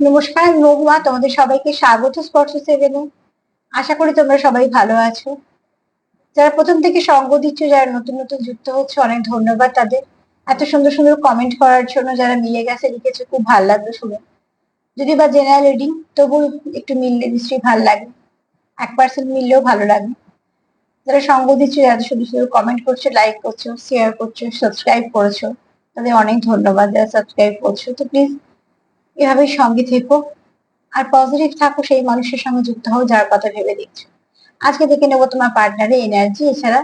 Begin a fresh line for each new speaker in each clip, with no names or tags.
নমস্কার আমি তোমাদের সবাইকে স্বাগত স্পর্শ সেভেনে আশা করি তোমরা সবাই ভালো আছো। যারা প্রথম থেকে সঙ্গ দিচ্ছ, যারা নতুন নতুন যুক্ত হচ্ছে, অনেক ধন্যবাদ তাদের। এত সুন্দর সুন্দর কমেন্ট করার জন্য যারা মিলে গেছে, লিখেছে, খুব ভালো লাগল শুনে। যদি বা জেনারেল রিডিং তবু একটু মিললে নিশ্চয়ই ভালো লাগে। এক পার্সেন্ট মিললেও ভালো লাগে। যারা সঙ্গ দিচ্ছ, যারা শুধু শুধু কমেন্ট করছ লাইক করছ শেয়ার করছ সাবস্ক্রাইব করেছ, তাদের অনেক ধন্যবাদ যারা সাবস্ক্রাইব করছ। তো প্লিজ এভাবেই সঙ্গে থেকো। আর পজিটিভ থাকো, সেই মানুষের সঙ্গে যুক্ত হও, যার কথা ভেবে দেখছ। আজকে দেখে নেব তোমার পার্টনারের এনার্জি এছাড়া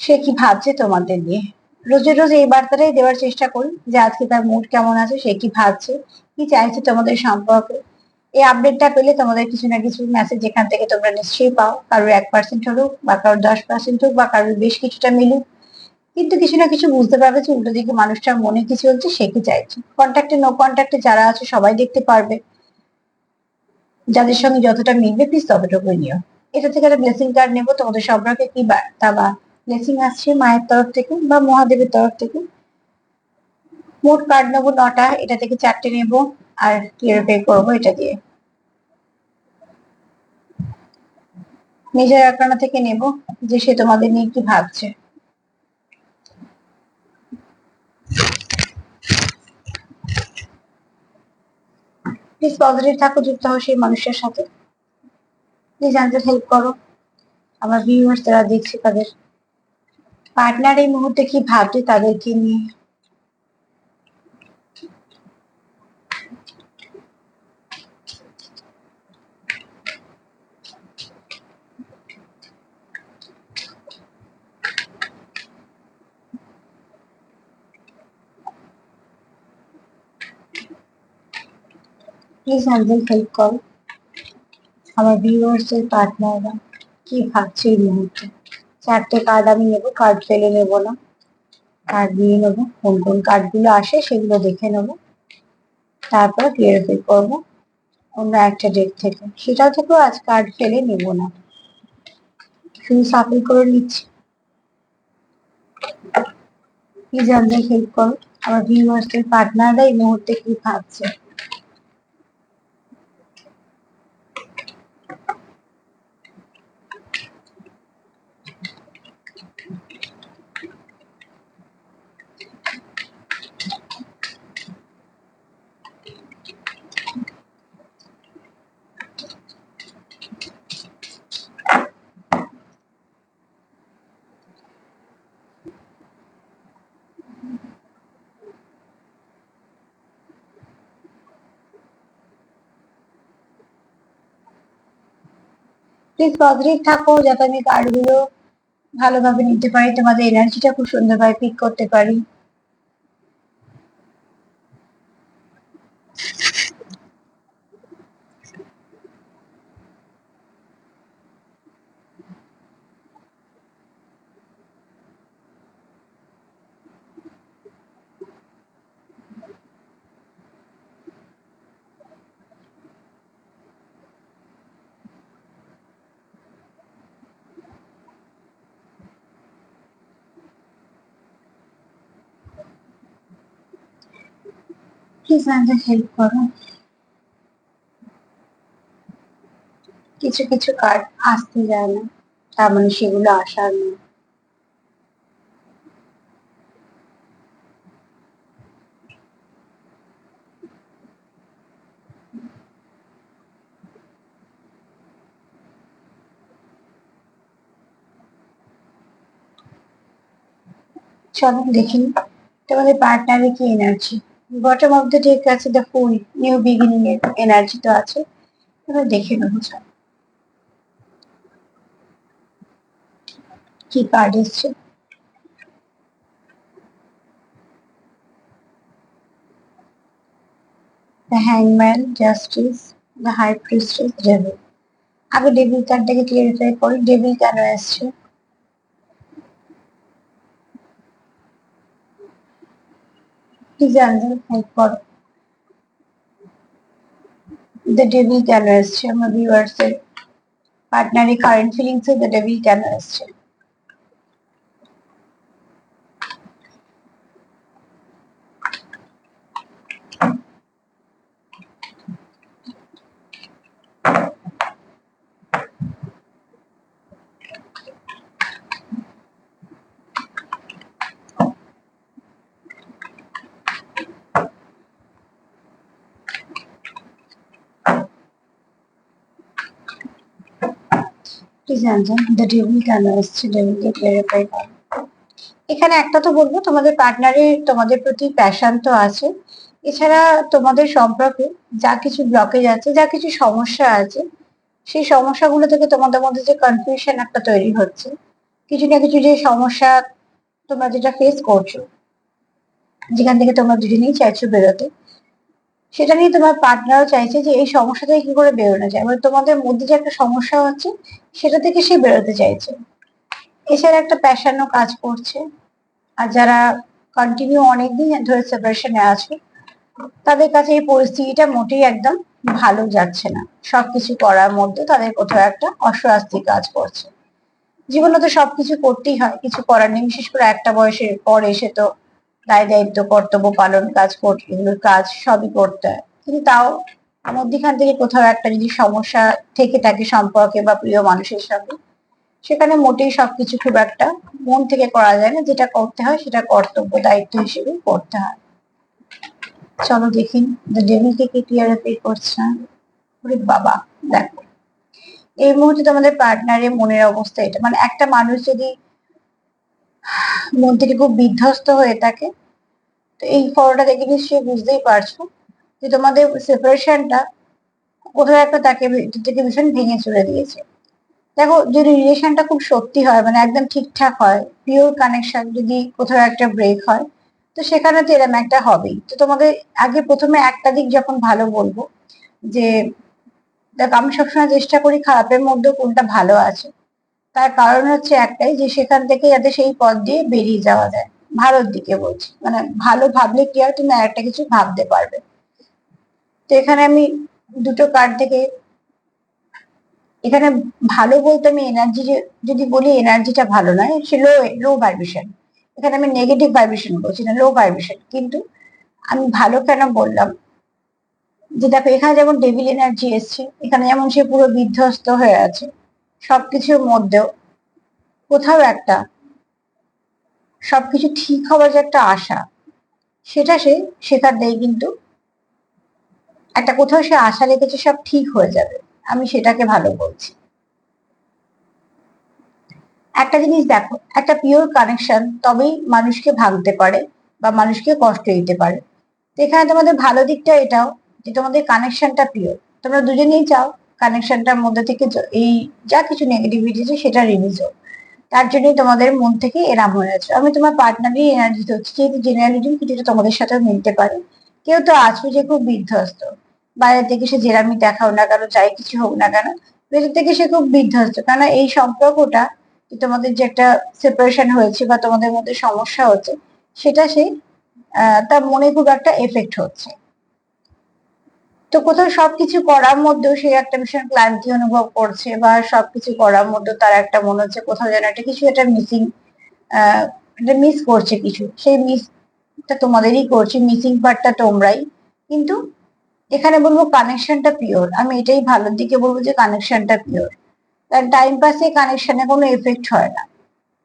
সে কি ভাবছে তোমাদের নিয়ে? রোজে রোজ এই বার্তাটাই দেওয়ার চেষ্টা করি যে আজকে তার মুড কেমন আছে, সে কি ভাবছে, কি চাইছে তোমাদের সম্পর্কে। এই আপডেটটা পেলে তোমাদের কিছু না কিছু মেসেজ যেখান থেকে তোমরা নিশ্চয়ই পাও। কারোর এক পার্সেন্ট হলো বা কারোর দশ পার্সেন্ট হোক বা কারোর বেশ কিছুটা মিলুক। কিন্তু কিছু না কিছু বুঝতে পারবে যে উল্টো দিকে মানুষটার মনে কি চলছে, সে কি চাইছে। কন্ট্যাক্টে নো কন্ট্যাক্টে যারা আছে, সবাই দেখতে পারবে। যাদের সঙ্গে যতটা মিলবে প্লিজ ততটুকুই নিও। এটা থেকে একটা ব্লেসিং কার্ড নেব। তোমাদের সম্পর্কে কি বার্তা বা ব্লেসিং আসছে মায়ের তরফ থেকে বা মহাদেবের তরফ থেকে? মোট কার্ড নেব নটা। এটা থেকে চারটে নেব। আর ক্লিয়ারিফাই করব, এটা দিয়ে। নিজের আকানা থেকে নেব যে সে তোমাদের নিয়ে কি ভাবছে। প্লিজ পজিটিভ থাকো, যুক্ত হও সেই মানুষের সাথে। প্লিজ আমাদের হেল্প করো। আমার ভিউয়ার্স যারা দেখছে তাদের। পার্টনার এই মুহূর্তে কি ভাবছে, তাদেরকে নিয়ে প্লিজ আমাদের হেল্প করো আমার ভিউয়ার্সের পার্টনাররা কি ভাবছে এই মুহূর্তে? চারটে কার্ড আমি নেব কার্ড ফেলে নেব না। কার্ড নিয়ে নেব, কোন কোন কার্ডগুলো আসে সেগুলো দেখে নেব। তারপরে ক্লিয়ারিফাই করব অন্য একটা ডেট থেকে। সেটা থেকেও আজ কার্ড ফেলে নেব না। শুধু সাফল করে নিচ্ছি। প্লিজ আমাদের হেল্প করো আমার ভিউয়ার্সের পার্টনাররা এই মুহূর্তে কি ভাবছে? প্লিজ পজিটিভ থাকো যাতে আমি কার্ডগুলো ভালোভাবে নিতে পারি, তোমাদের এনার্জিটা খুব সুন্দরভাবে পিক করতে পারি। প্লিজ আমাদের হেল্প করো? কিছু কিছু কার্ড আসতে যায় না, তার মানে সেগুলো আসার নয় চলো দেখি, তোমাদের পার্টনারের কি energy bottom of the deck আছে দ্য ফুল নিউ বিগিনিং এর এনার্জি তো আছে। এবার দেখে নেব চল কি কার্ড এসছে? The হ্যাংম্যান justice the high priestess devil আগে ডেভিল কার্ডটাকে ক্লিয়ারিফাই করি ডেভিল কেন এসছে? প্লিজ আনসার হেল্প করো দ্য ডেভিল কেন এসছে আমার ভিউয়ার্স এর পার্টনারের current feelings A the devil কেন এসছে devil কেন এসছে ডেভিলকে ক্লিয়ারিফাই করো এখানে একটা তো বলব, তোমাদের পার্টনারের তোমাদের প্রতি প্যাশন তো আছে। এছাড়া তোমাদের সম্পর্কে যা কিছু ব্লকেজ আছে, যা কিছু সমস্যা আছে, সেই সমস্যাগুলো থেকে তোমাদের মধ্যে যে কনফিউশন একটা তৈরি হচ্ছে, কিছু না কিছু যে সমস্যা তোমরা যেটা ফেস করছ, যেখান থেকে তোমরা দুজনেই চাইছো বেরোতে সেটা নিয়ে তোমার পার্টনারও চাইছে যে এই সমস্যা থেকে কি করে বেরোনো যায়। মানে তোমাদের মধ্যে যে একটা সমস্যা হচ্ছে, সেটা থেকে সে বেরোতে চাইছে। এছাড়া একটা প্যাশনও কাজ করছে। আর যারা কন্টিনিউ অনেকদিন ধরে সেপারেশনে আছে, তাদের কাছে এই পরিস্থিতিটা মোটেই একদম ভালো যাচ্ছে না। সবকিছু করার মধ্যে তাদের কোথাও একটা অস্বস্তি কাজ করছে। জীবনে তো সবকিছু করতেই হয়, কিছু করার নেই। বিশেষ করে একটা বয়সের পর এসে তো দায় দায়িত্ব, কর্তব্য পালন, কাজ এগুলোর কাজ সবই করতে হয়। কিন্তু তাও মধ্যখান থেকে কোথাও একটা যদি সমস্যা থেকে থাকে সম্পর্কে বা প্রিয় মানুষের সঙ্গে, সেখানে মোটেই সবকিছু খুব একটা মন থেকে করা যায় না। যেটা করতে হয় সেটা কর্তব্য, দায়িত্ব হিসেবে করতে হয়। চলো দেখি দ্য ডেভিলকে কি করছে? বাবা, দেখো। এই মুহূর্তে তোমাদের পার্টনারের মনের অবস্থা এটা। মানে একটা মানুষ যদি মন থেকে খুব বিধ্বস্ত হয়ে থাকে। তো এই ফটোটা দেখে নিশ্চয়ই বুঝতেই পারছ যে তোমাদের সেপারেশনটা কোথাও একটা তাকে ভিতর থেকে ভীষণ ভেঙে চলে দিয়েছে। দেখো, যদি রিলেশনটা খুব সত্যি হয় মানে একদম ঠিকঠাক হয় পিওর কানেকশন যদি কোথাও একটা ব্রেক হয়, তো সেখানে তো এরকম একটা হবেই। তো তোমাদের আগে প্রথমে একটা দিক যখন ভালো বলব, যে, দেখ, আমি সবসময় চেষ্টা করি খারাপের মধ্যে কোনটা ভালো আছে। তার কারণ হচ্ছে একটাই যে সেখান থেকে যাতে সেই পথ দিয়ে বেরিয়ে যাওয়া যায়। ভালোর দিকে বলছি। মানে ভালো ভাবলে কি আর তুমি আরেকটা কিছু ভাবতে পারবে। তো এখানে আমি দুটো কার্ড থেকে এখানে ভালো বলতে আমি এনার্জি যদি বলি এনার্জিটা ভালো নয়, সে লো লো ভাইব্রেশন এখানে আমি নেগেটিভ ভাইব্রেশন বলছি, না লো ভাইব্রেশন কিন্তু আমি ভালো কেন বললাম? যে দেখো, এখানে যেমন ডেভিল এনার্জি এসছে, এখানে যেমন সে পুরো বিধ্বস্ত হয়ে আছে সবকিছুর মধ্যেও কোথাও একটা সবকিছু ঠিক হওয়ার যে একটা আশা, সেটা সে শেখার দেয় কিন্তু একটা কোথাও সে আশা রেখেছে সব ঠিক হয়ে যাবে। আমি সেটাকে ভালো বলছি। একটা জিনিস দেখো, একটা পিওর কানেকশন তবেই মানুষকে ভাঙতে পারে বা মানুষকে কষ্ট দিতে পারে। এখানে তোমাদের ভালো দিকটা এটাও যে তোমাদের কানেকশনটা পিওর তোমরা দুজনেই চাও কানেকশনটার মধ্যে থেকে এই যা কিছু নেগেটিভিটি সেটা রিলিজ হোক। তার জন্যই তোমাদের মন থেকে এরাম হয়ে আছে। আমি তোমার পার্টনারই এনার্জি হচ্ছে যেহেতু জেনারেলিটি কিছুটা তোমাদের সাথে মিলতে পারে। কেউ তো আছো যে খুব বিধ্বস্ত। বাইরে থেকে সে জেরামি দেখাও না কেন, যাই কিছু হোক না কেন, ভেতর থেকে সে খুব বিধ্বস্ত। কারণ এই সম্পর্কটা তোমাদের যে একটা সেপারেশন হয়েছে বা তোমাদের মধ্যে সমস্যা হচ্ছে, সেটা সে তার মনে খুব একটা এফেক্ট হচ্ছে। তো কোথাও সবকিছু করার মধ্যেও সে একটা ভীষণ ক্লান্তি অনুভব করছে বা সবকিছু করার মধ্যে তার একটা মনে হচ্ছে কোথাও যেন একটা কিছু একটা মিসিং একটা মিস করছে কিছু। সেই মিসটা তোমাদেরই করছে মিসিং পার্টটা তোমরাই। কিন্তু এখানে বলব কানেকশনটা পিওর আমি এটাই ভালোর দিকে বলব যে কানেকশনটা পিওর কারণ টাইম পাসে কানেকশনে কোনো এফেক্ট হয় না।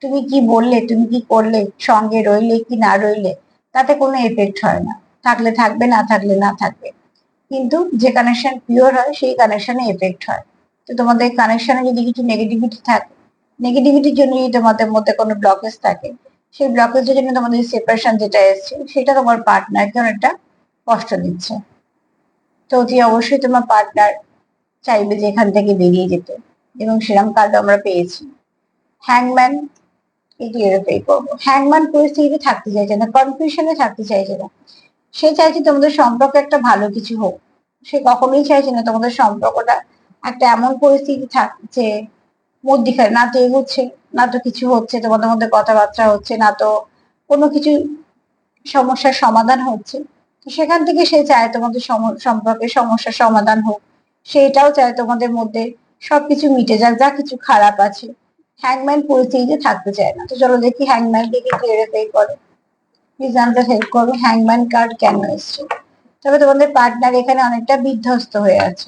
তুমি কি বললে, তুমি কি করলে, সঙ্গে রইলে কি না রইলে, তাতে কোনো এফেক্ট হয় না। থাকলে থাকবে, না থাকলে না থাকবে। কিন্তু যে কানেকশন পিওর হয়, সেই কানেকশনে এফেক্ট হয়। তো তোমাদের কানেকশনে যদি কিছু নেগেটিভিটি থাকে নেগেটিভিটির জন্য যদি তোমাদের মধ্যে কোনো ব্লকেজ থাকে, সেই ব্লকেজের জন্য তোমাদের সেপারেশন যেটা এসছে, সেটা তোমার পার্টনারকে অনেকটা কষ্ট দিচ্ছে। তো অতি অবশ্যই তোমার পার্টনার চাইবে যে এখান থেকে বেরিয়ে যেতে, এবং সেরকম কার্ড আমরা পেয়েছি। হ্যাংম্যান এটি পে করব। হ্যাংম্যান পরিস্থিতিতে থাকতে চাইছে না কনফিউশনে থাকতে চাইছে না। সে চাইছে তোমাদের সম্পর্ক একটা ভালো কিছু হোক। সে কখনোই চাইছে না, তোমাদের সম্পর্কটা একটা এমন পরিস্থিতি থাকছে, মধ্যিখানে না তো এগোচ্ছে, না তো কিছু হচ্ছে, তোমাদের মধ্যে কথাবার্তা হচ্ছে, না তো কোনো কিছু সমস্যার সমাধান হচ্ছে। তো সেখান থেকে সে চায় তোমাদের সম্পর্কে সমস্যার সমাধান হোক। সেটাও চায় তোমাদের মধ্যে সবকিছু মিটে যাক, যা কিছু খারাপ আছে। হ্যাংম্যান পরিস্থিতিতে থাকতে চায় না। তো চলো দেখি হ্যাংম্যান কি ক্লিয়ারিফাই করে। প্লিজ আমাদের হেল্প করো হ্যাংম্যান কার্ড কেন এসছে? তবে তোমাদের পার্টনার এখানে অনেকটা বিধ্বস্ত হয়ে আছে।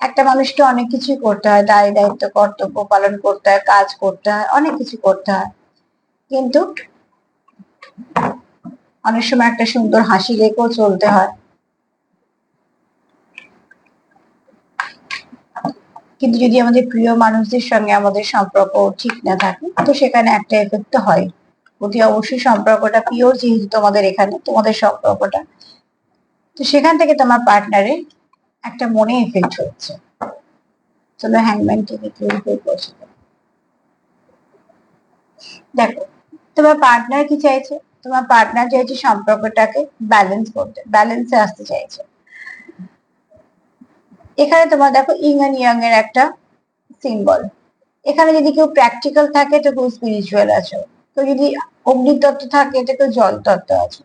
একটা মানুষকে অনেক কিছুই করতে হয়, দায় দায়িত্ব, কর্তব্য পালন করতে হয়, কাজ করতে হয়, অনেক কিছু করতে হয়। কিন্তু অনেক সময় একটা সুন্দর হাসি রেখেও চলতে হয়। কিন্তু যদি আমাদের প্রিয় মানুষদের সঙ্গে আমাদের সম্পর্ক ঠিক না থাকে, তো সেখানে একটা এফেক্ট হয়। অতি অবশ্যই সম্পর্কটা পিওর যেহেতু তোমাদের এখানে, তোমাদের সম্পর্কটা। তো সেখান থেকে তোমার পার্টনারে একটা মনে এফেক্ট হচ্ছে। চলো হ্যাংম্যান থেকে ক্লিয়ার করছি। দেখো, তোমার পার্টনার কি চাইছে? তোমার পার্টনার চাইছে সম্পর্কটাকে ব্যালেন্স করতে ব্যালেন্সে আসতে চাইছে। এখানে তোমার দেখো ইং অ্যান্ড ইয়াং এর একটা সিম্বল এখানে যদি কেউ প্র্যাকটিক্যাল থাকে তো কেউ স্পিরিচুয়াল আছো। কেউ যদি অগ্নিতত্ত্ব থাকে, এটা কেউ জল তত্ত্ব আছে।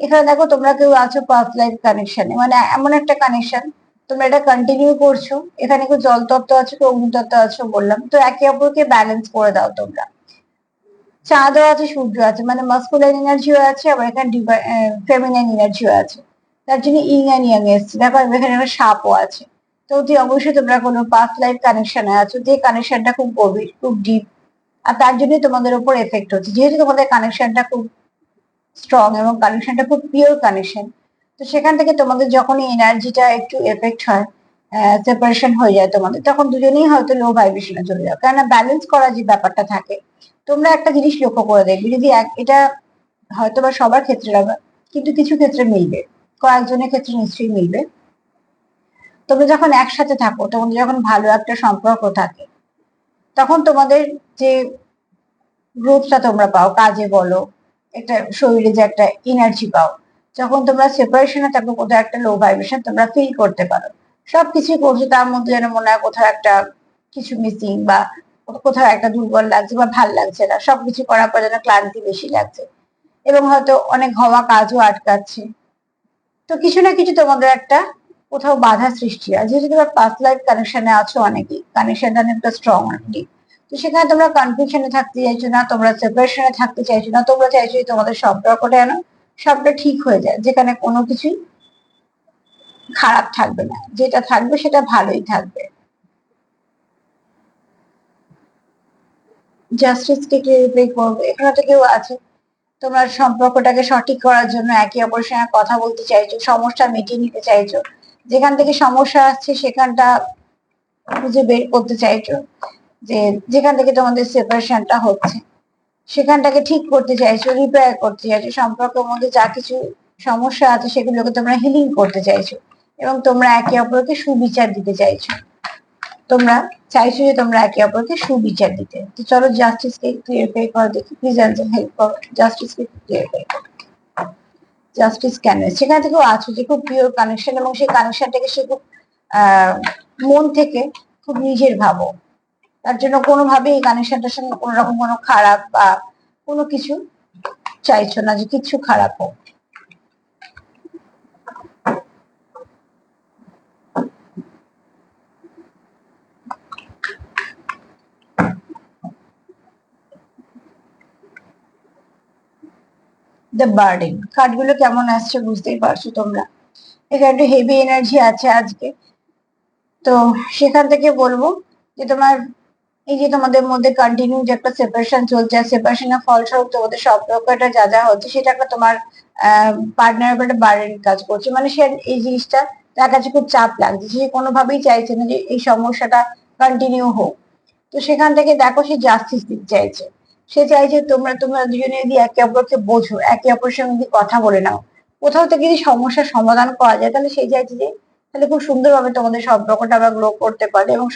এখানে দেখো তোমরা কেউ আছো পাস্ট লাইফ কানেকশনে মানে এমন একটা কানেকশন তোমরা এটা কন্টিনিউ করছ। এখানে কেউ জল তত্ত্ব আছে, কেউ অগ্নিতত্ত্ব আছে বললাম। তো একে অপরকে ব্যালেন্স করে দাও তোমরা। চাঁদও আছে, সূর্য আছে মানে মাস্কুলাইন এনার্জিও আছে, আবার এখানে ফেমিনাইন এনার্জিও আছে। তার জন্য ইং অ্যান্ড ইয়াং এসছে। দেখো এখানে একটা সাপও আছে। তো অতি অবশ্যই তোমরা কোনো পাস্ট লাইফ কানেকশনে আছো। যে কানেকশনটা খুব গভীর, খুব ডিপ আর তার জন্যই তোমাদের উপর এফেক্ট হচ্ছে। যেহেতু তোমাদের কানেকশনটা খুব স্ট্রং এবং কানেকশনটা খুব পিওর কানেকশন তো সেখান থেকে তোমাদের যখন এনার্জিটা একটু এফেক্ট হয় সেপারেশন হয়ে যায় তোমাদের, তখন দুজনেই হয়তো লো ভাইব্রেশনে চলে যাও। কেননা ব্যালেন্স করার যে ব্যাপারটা থাকে, তোমরা একটা জিনিস লক্ষ্য করে দেখবে যদি এটা হয়তো বা সবার ক্ষেত্রে লাগবে কিন্তু কিছু ক্ষেত্রে মিলবে, কয়েকজনের ক্ষেত্রে নিশ্চয়ই মিলবে। তোমরা যখন একসাথে থাকো, তোমাদের যখন ভালো একটা সম্পর্ক থাকে, তখন তোমাদের যে গ্রোথটা তোমরা পাও, কাজে বলো, একটা শরীরে যে একটা এনার্জি পাও, যখন তোমরা সেপারেশনে থাকো, কোথাও একটা লো ভাইব্রেশন তোমরা ফিল করতে পারো। সবকিছু করছ, তার মধ্যে যেন মনে হয় কোথাও একটা কিছু মিসিং বা কোথাও একটা দুর্বল লাগছে বা ভালো লাগছে না, সবকিছু করার পর যেন ক্লান্তি বেশি লাগছে। এবং হয়তো অনেক হওয়া কাজও আটকাচ্ছে। তো কিছু না কিছু তোমাদের একটা কোথাও বাধা সৃষ্টি হয়। যেহেতু তোমার পাস্ট লাইফ কানেকশনে আছো অনেকেই কানেকশনটা অনেকটা স্ট্রং অনেকই তো সেখানে তোমরা কনফিউশনে থাকতে চাইছো না, তোমরা সেপারেশনে থাকতে চাইছো না, তোমরা চাইছো তোমাদের সম্পর্কটা যেন সবটা ঠিক হয়ে যায়, যেখানে কোনো কিছুই খারাপ থাকবে না। যেটা থাকবে সেটা ভালোই থাকবে। জাস্টিসকে ক্লিয়ারিফাই করব? এখানে তো কেউ আছে। তোমার সম্পর্কটাকে সঠিক করার জন্য একে অপরের সঙ্গে কথা বলতে চাইছো, সমস্যা মিটিয়ে নিতে চাইছো। যেখান থেকে সমস্যা আসছে সেখানটা খুঁজে বের করতে চাইছো। যে যেখান থেকে তোমাদের সেপারেশনটা হচ্ছে, সেখানটাকে ঠিক করতে চাইছো রিপেয়ার করতে চাইছো, সম্পর্কের মধ্যে যা কিছু সমস্যা আছে সেগুলোকে তোমরা হিলিং করতে চাইছো এবং তোমরা একে অপরকে সুবিচার দিতে চাইছো। তোমরা চাইছো যে তোমরা একে অপরকে সুবিচার দিতে। তো চলো জাস্টিসকে ক্লিয়ারিফাই করো দেখি প্লিজ অ্যান্সার হেল্প করো। জাস্টিসকে ক্লিয়ারিফাই করো জাস্টিস কেন? সেখান থেকেও আছো যে খুব পিওর কানেকশন এবং সেই কানেকশনটাকে সে খুব মন থেকে খুব নিজের ভাবো। তার জন্য কোনোভাবেই এই কানেকশনটার সঙ্গে কোনো রকম কোনো খারাপ বা কোনো কিছু চাইছো না যে কিছু খারাপ হোক। দ্য বার্ডেন কার্ডগুলো কেমন আসছে বুঝতেই পারছ তোমরা? এখানে একটু হেভি এনার্জি আছে আজকে। তো সেখান থেকে বলব যে তোমার এই যে তোমাদের মধ্যে কন্টিনিউ যে একটা সেপারেশন চলছে, আর সেপারেশনের ফলস্বরূপ তোমাদের সম্পর্কটা যা যা হচ্ছে সেটা একটা তোমার পার্টনার উপর একটা বার্ডেন কাজ করছে। মানে সে এই জিনিসটা তার কাছে খুব চাপ লাগছে। সে কোনোভাবেই চাইছে না যে এই সমস্যাটা কন্টিনিউ হোক। তো সেখান থেকে দেখো সে জাস্টিস দিতে চাইছে। সে চাইছে তোমরা তোমরা দুজনে যদি একে অপরকে বোঝো, একে অপরের সঙ্গে যদি কথা বলে নাও, কোথাও থেকে যদি সমস্যার সমাধান করা যায়, তাহলে সে চাইছে যে তাহলে খুব সুন্দরভাবে তোমাদের সম্পর্কটা আবার গ্রো করতে পারে এবং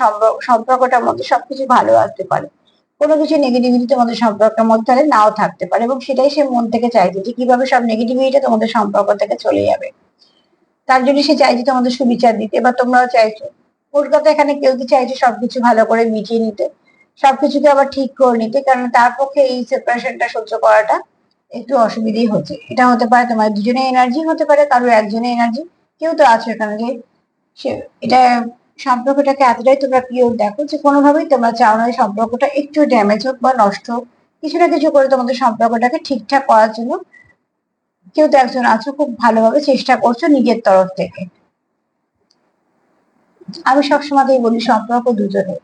সম্পর্কটার মধ্যে সবকিছু ভালো আসতে পারে। কোনো কিছু নেগেটিভিটি তোমাদের সম্পর্কের মধ্যে তাহলে নাও থাকতে পারে এবং সেটাই সে মন থেকে চাইছে যে কীভাবে সব নেগেটিভিটিটা তোমাদের সম্পর্ক থেকে চলে যাবে। তার জন্য সে চাইছে তোমাদের সুবিচার দিতে বা তোমরাও চাইছো। কলকাতা এখানে কেউ কি চাইছে সবকিছু ভালো করে মিটিয়ে নিতে? সবকিছুকে আবার ঠিক করে নিতে কারণ তার পক্ষে এই সেপারেশনটা সহ্য করাটা একটু অসুবিধেই হচ্ছে। এটা হতে পারে তোমার দুজনে এনার্জি হতে পারে কারও একজনের এনার্জি কেউ তো আছে এখানে যে সে, এটা সম্পর্কটাকে এতটাই তোমরা পিওর দেখো যে কোনোভাবেই তোমরা চাও না সম্পর্কটা একটু ড্যামেজ হোক বা নষ্ট হোক। কিছু না কিছু করে তোমাদের সম্পর্কটাকে ঠিকঠাক করার জন্য কেউ তো একজন আছো, খুব ভালোভাবে চেষ্টা করছ নিজের তরফ থেকে। আমি সবসময়তেই বলি সম্পর্ক দুজনে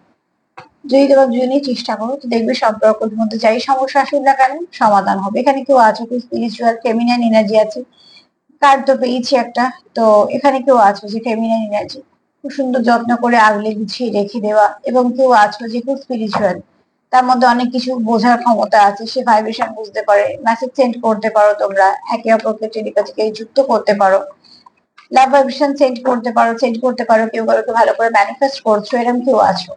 যদি তোমরা দুজনেই চেষ্টা করো, তো দেখবে সম্পর্কের মধ্যে যাই সমস্যা আসুক না কেন, সমাধান হবে। এখানে কেউ আছে কেউ স্পিরিচুয়াল ফেমিনাইন এনার্জি আছে। কার্ড তো পেয়েছি একটা। তো এখানে কেউ আছে যে ফেমিনাইন এনার্জি খুব সুন্দর যত্ন করে আগলে গুছিয়ে রেখে দেওয়া এবং কেউ আছো যে খুব স্পিরিচুয়াল তার মধ্যে অনেক কিছু বোঝার ক্ষমতা আছে, সে ভাইব্রেশন বুঝতে পারে মেসেজ সেন্ড করতে পারো তোমরা, একে অপরকে টেলিপ্যাথিকে যুক্ত করতে পারো। লাভ ভাইব্রেশন সেন্ড করতে পারো সেন্ড করতে পারো, কেউ কাউকে ভালো করে ম্যানিফেস্ট করছ এরকম কেউ আছো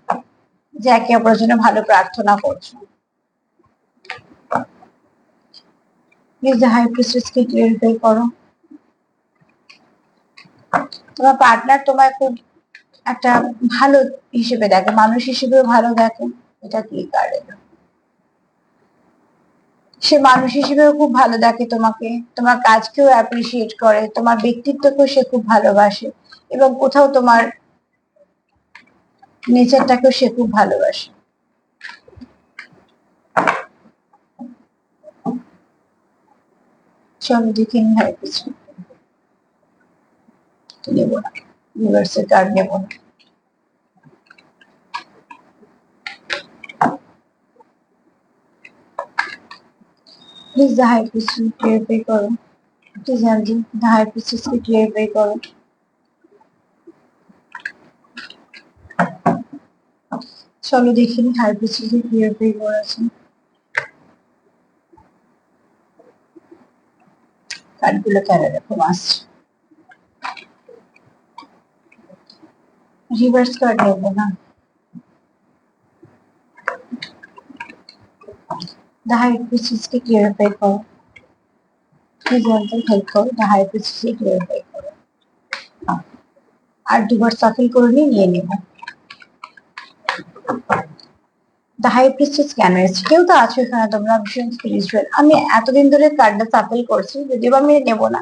যে একে অপরের জন্য ভালো প্রার্থনা করছ। দ্য হাই প্রিস্টেসকে ক্লিয়ারিফাই করো। তোমার পার্টনার তোমায় খুব একটা ভালো হিসেবে দেখে, মানুষ হিসেবেও ভালো দেখে। এটা কি কার্ডে সে মানুষ হিসেবেও খুব ভালো দেখে তোমাকে, তোমার কাজকেও অ্যাপ্রিসিয়েট করে, তোমার ব্যক্তিত্বকেও সে খুব ভালোবাসে এবং কোথাও তোমার নেচারটাকেও সে খুব ভালোবাসে। চলো দেখে হয় কিছু নেব না। ইউনিভার্সের কার্ড নেব না। Please the high priest clarify করো। প্লিজ আন্টি দ্য হাই প্রিস্টেসকে ক্লিয়ারিফাই করো। চলো দেখি হাই ক্লিয়ারিফাই করেছে। কার্ডগুলো কেন আসছে? রিভার্স কার্ড নেব, না? The high priestess কে ক্লিয়ারিফাই করো। আমাদের হেল্প করো, the high priestess কে করো। আর দুবার সাফল করে নিয়ে নেব। দ্য হাই প্রিস্টেস এসেছে? কেউ তো আছো এখানে, তোমরা ভীষণ স্পিরিচুয়াল আমি এতদিন ধরে কার্ডটা সাফল করছি, যদিও আমি নেব না।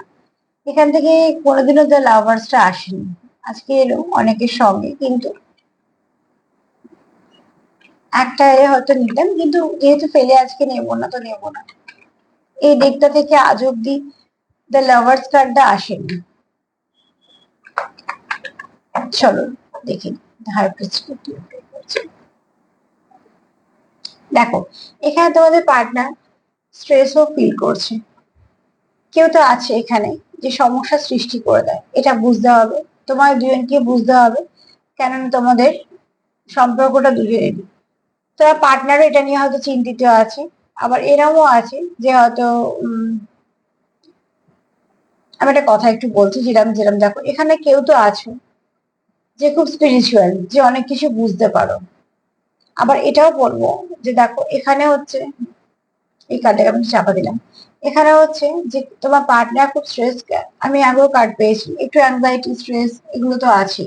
এখান থেকে কোনোদিনও দ্য লাভার্সটা আসেনি। আজকে এলো অনেকের সঙ্গে, কিন্তু একটা হয়তো নিলাম, কিন্তু যেহেতু ফেলে আজকে নেব না, তো নেব না। এই দিকটা থেকে আজ অব্দি দ্য লাভার্স কার্ডটা আসেনি। চলো দেখি দেখো, এখানে তোমাদের পার্টনার স্ট্রেসও ফিল করছে। কেউ তো আছে এখানে যে সমস্যা সৃষ্টি করে দেয়, এটা বুঝতে হবে। তোমার দুজনকে বুঝতে হবে কেননা তোমাদের সম্পর্কটা দুজনেরই তারা পার্টনারও এটা নিয়ে হয়তো চিন্তিত আছে, আবার এরমও আছে যে হয়তো আমি একটা কথা একটু বলছি যেরকম যেরকম দেখো, এখানে কেউ তো আছো যে খুব স্পিরিচুয়াল যে অনেক কিছু বুঝতে পারো। আবার এটাও বলব যে দেখো, এখানে হচ্ছে, এই কার্ডটাকে আমি চাপা দিলাম। এখানে হচ্ছে যে তোমার পার্টনার খুব স্ট্রেস আমি আগেও কার্ড পেয়েছি, একটু অ্যাংজাইটি স্ট্রেস এগুলো তো আছে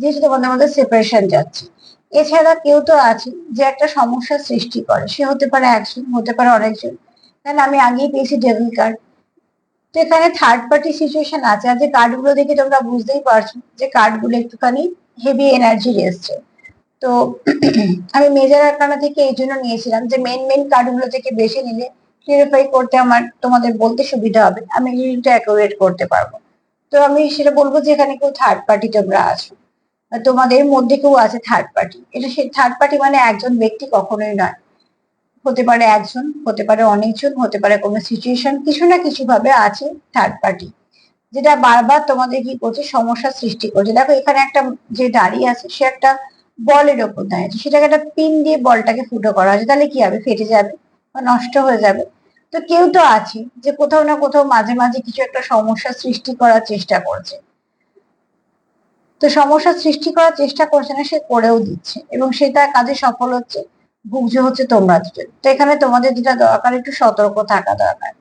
যেহেতু তোমাদের মধ্যে সেপারেশন যাচ্ছে। এছাড়া কেউ তো আছে যে একটা সমস্যার সৃষ্টি করে, সে হতে পারে একজন, হতে পারে অনেকজন। কারণ আমি আগেই পেয়েছি ডেভিল কার্ড তো এখানে থার্ড পার্টি সিচুয়েশন আছে, আর যে কার্ডগুলো দেখে তোমরা বুঝতেই পারছ যে কার্ডগুলো একটুখানি হেভি এনার্জি এসছে। তো আমি মেজার আকানা থেকে এই জন্য নিয়েছিলাম যে মেন মেন কার্ডগুলো থেকে বেশি নিলে ক্লিয়ারিফাই করতে আমার তোমাদের বলতে সুবিধা হবে, আমি রিডিংটা অ্যাকুরেট করতে পারব। তো আমি সেটা বলব যে এখানে কেউ থার্ড পার্টি তোমরা আছো। তোমাদের মধ্যে কেউ আছে থার্ড পার্টি এটা সে থার্ড পার্টি মানে একজন ব্যক্তি কখনোই নয়। হতে পারে একজন, হতে পারে অনেকজন, হতে পারে কোনো সিচুয়েশন কিছু না কিছু ভাবে আছে থার্ড পার্টি যেটা বারবার তোমাদের কি করছে, সমস্যা সৃষ্টি করছে। দেখো এখানে একটা যে দাঁড়িয়ে আছে, সে একটা বলের ওপর দাঁড়িয়েছে সেটাকে একটা পিন দিয়ে বলটাকে ফুটো করা হয়েছে তাহলে কি হবে? ফেটে যাবে বা নষ্ট হয়ে যাবে। তো কেউ তো আছে যে কোথাও না কোথাও মাঝে মাঝে কিছু একটা সমস্যা সৃষ্টি করার চেষ্টা করছে। তো সমস্যা সৃষ্টি করার চেষ্টা করছে না, সে করেও দিচ্ছে এবং সে তার কাজে সফল হচ্ছে, ভুগছে হচ্ছে তোমরা দুজন। তো এখানে তোমাদের যেটা দরকার, একটু সতর্ক থাকা দরকার।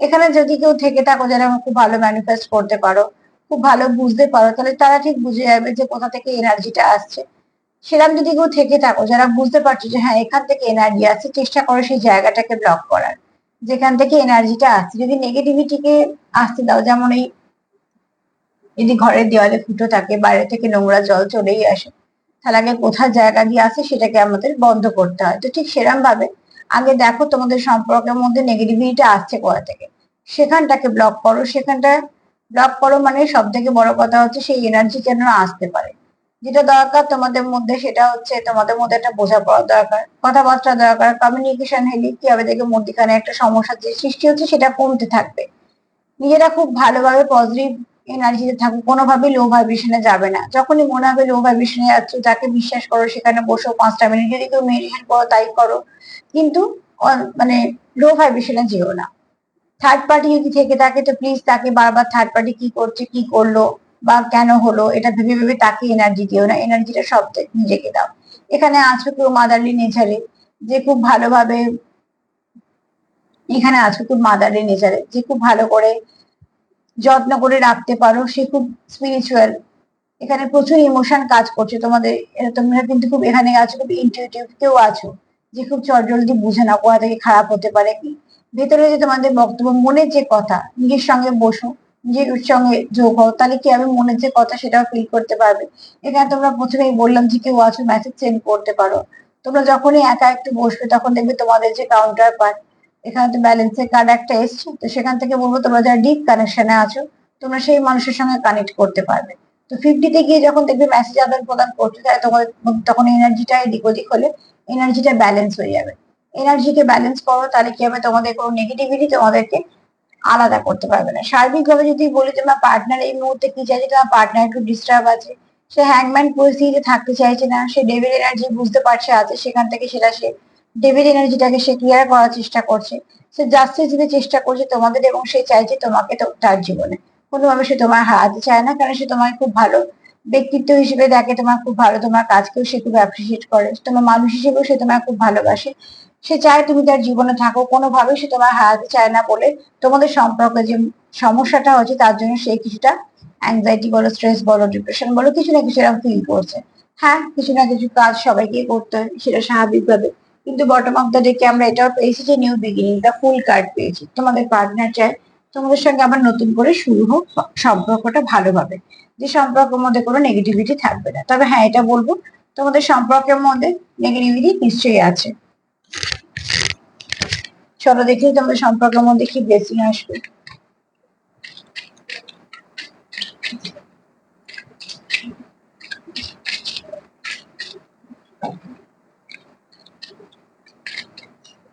এখানে যদি কেউ থেকে থাকো, যারা খুব ভালো ম্যানিফেস্ট করতে পারো, খুব ভালো বুঝতে পারো, তাহলে তারা ঠিক বুঝে যাবে যে কোথা থেকে এনার্জিটা আসছে। সেরকম যদি কেউ থেকে থাকো, যারা বুঝতে পারছ যে হ্যাঁ এখান থেকে এনার্জি আসছে, চেষ্টা করো সেই জায়গাটাকে ব্লক করার। যেখান থেকে এনার্জিটা আসছে, যদি নেগেটিভিটিকে আসতে দাও, যেমন এই যদি ঘরের দেওয়ালে ফুটো থাকে, বাইরে থেকে নোংরা জল চলেই আসে, তাহলে আগে কোথায় জায়গা দিয়ে আসে সেটাকে আমাদের বন্ধ করতে হয়। তো ঠিক সেরকম ভাবে আগে দেখো তোমাদের সম্পর্কের মধ্যে নেগেটিভিটিটা আসছে কোথা থেকে। সেখানটাকে ব্লক করো সেখানটা ব্লক করো মানে সব থেকে বড় কথা হচ্ছে সেই এনার্জি যেন আসতে পারে। যেটা দরকার তোমাদের মধ্যে সেটা হচ্ছে তোমাদের মধ্যে একটা বোঝাপড়া দরকার, কথাবার্তা দরকার কমিউনিকেশন হেলি কি হবে দেখে মধ্যখানে একটা সমস্যা যে সৃষ্টি হচ্ছে সেটা কমতে থাকবে। নিজেরা খুব ভালোভাবে পজিটিভ এনার্জিতে থাকো কোনোভাবেই লো ভাইব্রেশনে যাবে না। যখনই মনে হবে লো ভাইব্রেশনে যাচ্ছ, যাকে বিশ্বাস করো, সেখানে বসো, পাঁচটা মিনিট যদি কেউ মেডিটেশন করো, তাই করো। কিন্তু মানে লো ভাইব্রেশনে যেও না। থার্ড পার্টি যদি থেকে থাকে, তো প্লিজ তাকে বারবার থার্ড পার্টি কি করছে, কি করল বা কেন হলো, এটা ভেবে ভেবে তাকে এনার্জি দিও না এনার্জিটা সব নিজেকে দাও। এখানে আছো কেউ মাদারলি নেচারে যে খুব ভালোভাবে, এখানে আছো খুব মাদারলি নেচারে যে খুব ভালো করে যত্ন করে রাখতে পারো, সে খুব স্পিরিচুয়াল এখানে প্রচুর ইমোশন কাজ করছে তোমাদের তোমরা কিন্তু খুব এখানে আছো খুব ইনটিউটিভ কেউ আছো, যে খুব চটজলদি বুঝে না কোথা থেকে খারাপ হতে পারে কি। ভেতরে যে তোমাদের বক্তব্য, মনের যে কথা, নিজের সঙ্গে বসো। নিজের সঙ্গে যোগ হও, তাহলে কি আমি মনের যে কথা সেটাও ফিল করতে পারবে? এখানে তোমরা প্রথমেই বললাম যে কেউ আছো মেসেজ সেন্ড করতে পারো। তোমরা যখনই একা একটু বসবে, তখন দেখবে তোমাদের যে কাউন্টার পার্ট এখানে তো ব্যালেন্সের কার্ড একটা এসছে, তো সেখান থেকে বলব তোমরা যারা ডিপ কানেকশনে আছো, তোমরা সেই মানুষের সঙ্গে কানেক্ট করতে পারবে। তো ফিফটিতে গিয়ে যখন দেখবে মেসেজ আদান প্রদান করতে চায় তখন তখন এনার্জিটা এদিক ওদিক হলে এনার্জিটা ব্যালেন্স হয়ে যাবে। এনার্জিকে ব্যালেন্স করো, তাহলে কি হবে? তোমাদের কোনো নেগেটিভিটি তোমাদেরকে আলাদা করতে পারবে না। সার্বিকভাবে যদি বলি তোমার পার্টনার এই মুহূর্তে কি চাইছে তোমার পার্টনার একটু ডিস্টার্ব আছে। সে হ্যাংম্যান পরিস্থিতিতে থাকতে চাইছে না, সে ডেভিল এনার্জি বুঝতে পারছে আছে, সেখান থেকে সেটা সে ডেভিল এনার্জিটাকে সে ক্লিয়ার করার চেষ্টা করছে। সে জাস্টিস দিতে চেষ্টা করছে তোমাদের এবং সে চাইছে তোমাকে তার জীবনে। কোনোভাবে সে তোমার হারাতে চায় না, কারণ সে তোমার খুব ভালো ব্যক্তিত্ব হিসেবে দেখে তোমার খুব ভালো, তোমার কাজকেও সে খুব অ্যাপ্রিসিয়েট করে। তোমার মানুষ হিসেবেও সে তোমার খুব ভালোবাসে। সে চায় তুমি তার জীবনে থাকো কোনোভাবেই সে তোমার হারাতে চায় না বলে তোমাদের সম্পর্কে যে সমস্যাটা হচ্ছে তার জন্য সে কিছুটা অ্যাংজাইটি বলো স্ট্রেস বলো ডিপ্রেশন বলো, কিছু না কিছু এরকম ফিল করছে। হ্যাঁ কিছু না কিছু কাজ সবাইকে করতে হয়, সেটা স্বাভাবিকভাবে। কিন্তু বটম অফ দ্য ডেকে আমরা এটাও পেয়েছি যে new beginning the fool card পেয়েছি। তোমাদের পার্টনার চায়, তোমাদের সঙ্গে আবার নতুন করে শুরু হোক, সম্পর্কটা ভালোভাবে। যে সম্পর্কের মধ্যে কোনো নেগেটিভিটি থাকবে না। তবে হ্যাঁ এটা বলব, তোমাদের সম্পর্কের মধ্যে নেগেটিভিটি নিশ্চয়ই আছে। চলো দেখি তোমাদের সম্পর্কের মধ্যে কি ব্লেসিং আসবে।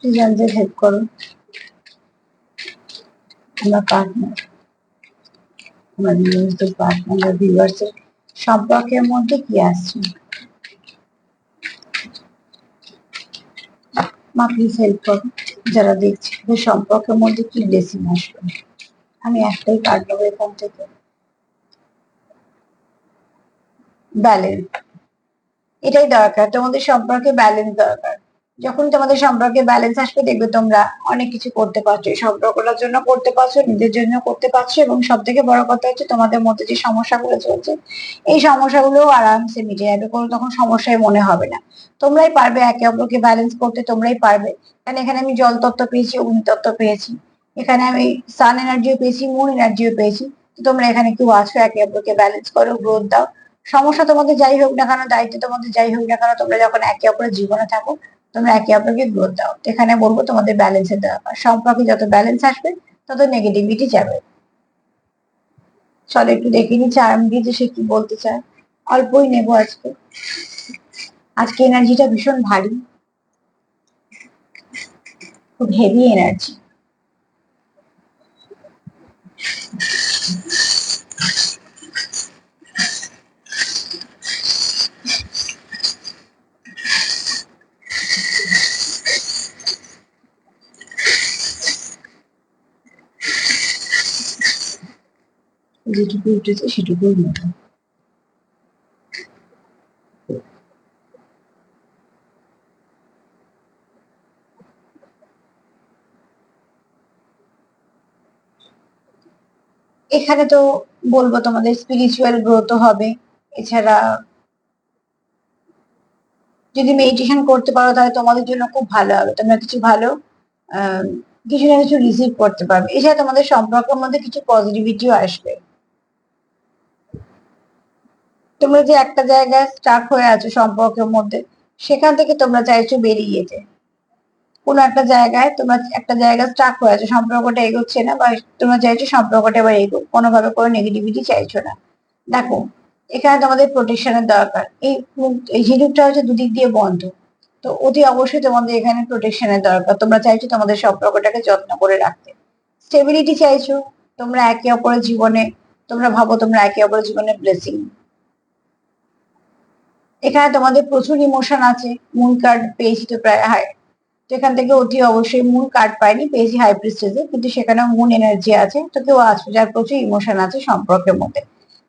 জানতে হেল্প করো। আমার পার্টনার আমার পার্টনার ভিউয়ার্সের সম্পর্কের মধ্যে কি আসছে? মা প্লিজ হেল্প কর যারা দেখছে ওদের সম্পর্কের মধ্যে কি ব্লেসিং আসবে আমি একটাই কার্ড নেব এখান থেকে। ব্যালেন্স এটাই দরকার, তোমাদের সম্পর্কে ব্যালেন্স দরকার। যখন তোমাদের সম্পর্কে ব্যালেন্স আসবে, দেখবে তোমরা অনেক কিছু করতে পারছ। এই সম্পর্কটার জন্য করতে পারছ, নিজের জন্য করতে পারছ এবং সব থেকে বড় কথা হচ্ছে তোমাদের মধ্যে যে সমস্যাগুলো চলছে, এই সমস্যাগুলো আরামসে মিটে যাবে, কোনো তখন সমস্যায় মনে হবে না। তোমরাই পারবে একে অপরকে ব্যালেন্স করতে, তোমরাই পারবে। কারণ এখানে আমি জল তত্ত্ব পেয়েছি, অগ্নি তত্ত্ব পেয়েছি। এখানে আমি সান এনার্জিও পেয়েছি মুন এনার্জিও পেয়েছি। তোমরা এখানে কেউ আছো, একে অপরকে ব্যালেন্স করো গ্রোথ দাও। সমস্যা তোমাদের যাই হোক না কেন, দায়িত্ব তোমাদের যাই হোক না কেন, তোমরা যখন একে অপরের জীবনে থাকো তোমরা একে অপরকে গ্রোথ দাও। এখানে বলব তোমাদের ব্যালেন্সের দরকার সম্পর্কে যত ব্যালেন্স আসবে, তত নেগেটিভিটি যাবে। চলো একটু দেখে নি দিয়ে যে সে কি বলতে চায়। অল্পই নেব আজকে। আজকে এনার্জিটা ভীষণ ভারী। খুব হেভি এনার্জি যেটুকু উঠেছে সেটুকুই নেব এখানে তো বলব তোমাদের স্পিরিচুয়াল গ্রোথ হবে। এছাড়া যদি মেডিটেশন করতে পারো তাহলে তোমাদের জন্য খুব ভালো হবে। তোমরা কিছু ভালো কিছু না কিছু রিসিভ করতে পারবে। এছাড়া তোমাদের সম্পর্কের মধ্যে কিছু পজিটিভিটিও আসবে। তোমরা যে একটা জায়গায় স্টাক হয়ে আছো সম্পর্কের মধ্যে, সেখান থেকে তোমরা চাইছো বেরিয়ে যেতে। কোনো একটা জায়গায় তোমরা একটা জায়গায় স্টাক হয়ে আছো, সম্পর্কটা এগোচ্ছে না বা তোমরা চাইছো সম্পর্কটা এবার এগোক কোনোভাবে কোনো নেগেটিভিটি চাইছো না। দেখো, এখানে তোমাদের প্রোটেকশনের দরকার। এই এই ঝিনুকটা হচ্ছে দুদিক দিয়ে বন্ধ। তো অতি অবশ্যই তোমাদের এখানে প্রোটেকশনের দরকার। তোমরা চাইছো তোমাদের সম্পর্কটাকে যত্ন করে রাখতে। স্টেবিলিটি চাইছো, তোমরা একে অপরের জীবনে, তোমরা ভাবো তোমরা একে অপরের জীবনে ব্লেসিং এখানে তোমাদের প্রচুর ইমোশন আছে মুন কার্ড পেয়েছি তো প্রায় হাই তো এখান থেকে অতি অবশ্যই মুন কার্ড পাইনি, পেয়েছি হাই প্রিস্টেজে কিন্তু সেখানেও মুন এনার্জি আছে, তো কেউ আছে যার প্রচুর ইমোশন আছে সম্পর্কের মধ্যে।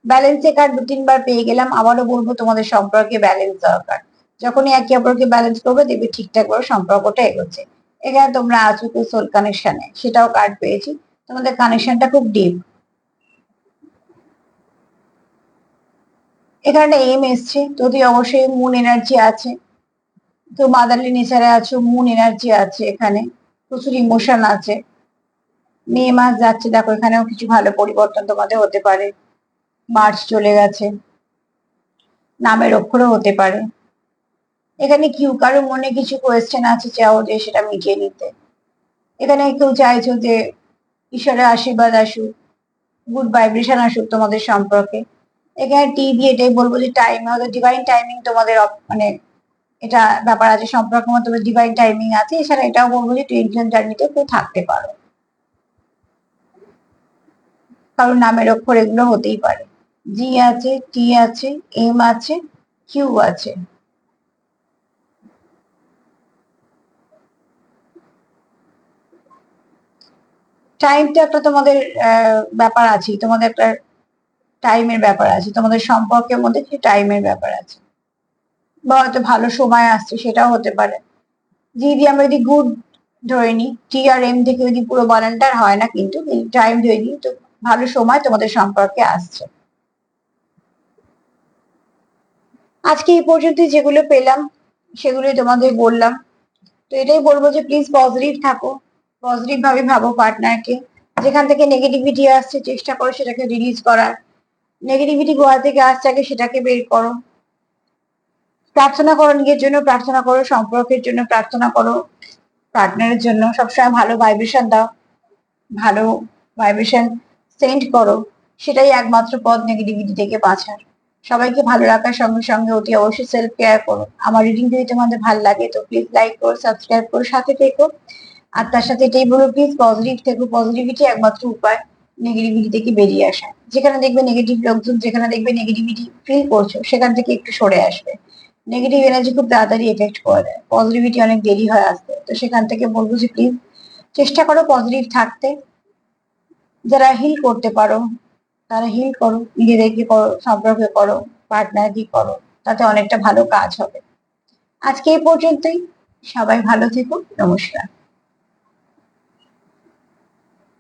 ব্যালেন্সে কার্ড দু তিনবার পেয়ে গেলাম, আবারও বলব তোমাদের সম্পর্কে ব্যালেন্স দরকার। যখনই একে অপরকে ব্যালেন্স করবে, দেখবে ঠিকঠাক করে সম্পর্কটা এগোচ্ছে। এখানে তোমরা আছো সোল কানেকশনে সেটাও কার্ড পেয়েছি। তোমাদের কানেকশনটা খুব ডিপ এখানে এম এসছে। যদি অবশ্যই মুন এনার্জি আছে, তো মাদারলি নেচারে আছো মুন এনার্জি আছে এখানে, প্রচুর ইমোশন আছে। মে মাস যাচ্ছে, দেখো এখানেও কিছু ভালো পরিবর্তন তোমাদের হতে পারে। মার্চ চলে গেছে, নামের অক্ষরও হতে পারে। এখানে কিউ কারও মনে কিছু কোয়েশ্চেন আছে, চাও যে সেটা মিটিয়ে নিতে। এখানে কেউ চাইছো যে ঈশ্বরের আশীর্বাদ আসুক গুড ভাইব্রেশন আসুক তোমাদের সম্পর্কে। এখানে টি দিয়ে এটাই বলব যে টাইম হয়তো ডিভাইন টাইমিং তোমাদের মানে এটা ব্যাপার আছে, সম্পর্ক মতো ডিভাইন টাইমিং আছে, এছাড়া এটাও বলব যে টুইনশন জার্নিতে কেউ থাকতে পারো। কারণ নামের অক্ষর এগুলো হতেই পারে। জি আছে টি আছে এম আছে কিউ আছে। টাইমটা একটা তোমাদের ব্যাপার আছে তোমাদের একটা টাইমের ব্যাপার আছে, তোমাদের সম্পর্কের মধ্যে কিছু টাইমের ব্যাপার আছে? বা হয়তো ভালো সময় আসছে, সেটাও হতে পারে। যদি আমরা যদি গুড ধরে নিই টি আর এম থেকে যদি পুরো বানানটা আর হয় না কিন্তু টাইম ধরে নিই, তো ভালো সময় তোমাদের সম্পর্কে আসছে। আজকে এই পর্যন্ত যেগুলো পেলাম, সেগুলোই তোমাদের বললাম। তো এটাই বলব যে প্লিজ পজিটিভ থাকো পজিটিভ ভাবে ভাবো পার্টনারকে যেখান থেকে নেগেটিভিটি আসছে, চেষ্টা করো সেটাকে রিলিজ করার। নেগেটিভিটি গোয়া থেকে আসছে, আগে সেটাকে বের করো। প্রার্থনা করো নিজের জন্য প্রার্থনা করো, সম্পর্কের জন্য প্রার্থনা করো পার্টনারের জন্য। সবসময় ভালো ভাইব্রেশন দাও, ভালো ভাইব্রেশন সেন্ড করো। সেটাই একমাত্র পথ নেগেটিভিটি থেকে বাঁচার। সবাইকে ভালো রাখার সঙ্গে সঙ্গে অতি অবশ্যই সেলফ কেয়ার করো। আমার রিডিং যদি তোমাদের ভালো লাগে তো প্লিজ লাইক করো সাবস্ক্রাইব করো, সাথে থেকো। আর তার সাথে এটাই বলো প্লিজ পজিটিভ থেকো। পজিটিভিটি একমাত্র উপায়। নেগেটিভিটি থেকে বেরিয়ে আসা। যেখানে দেখবে নেগেটিভ লোকজন, যেখানে দেখবে নেগেটিভিটি ফিল করছ, সেখান থেকে একটু সরে আসবে। নেগেটিভ এনার্জি খুব তাড়াতাড়ি এফেক্ট করে দেয়। পজিটিভিটি অনেক দেরি হয় আসতে। তো সেখান থেকে বলব যে প্লিজ চেষ্টা করো পজিটিভ থাকতে। যারা হিল করতে পারো, তারা হিল করো। নিজেদেরকে করো, সম্পর্কে করো পার্টনারকে করো। তাতে অনেকটা ভালো কাজ হবে। আজকে এই পর্যন্তই। সবাই ভালো থেকো। নমস্কার।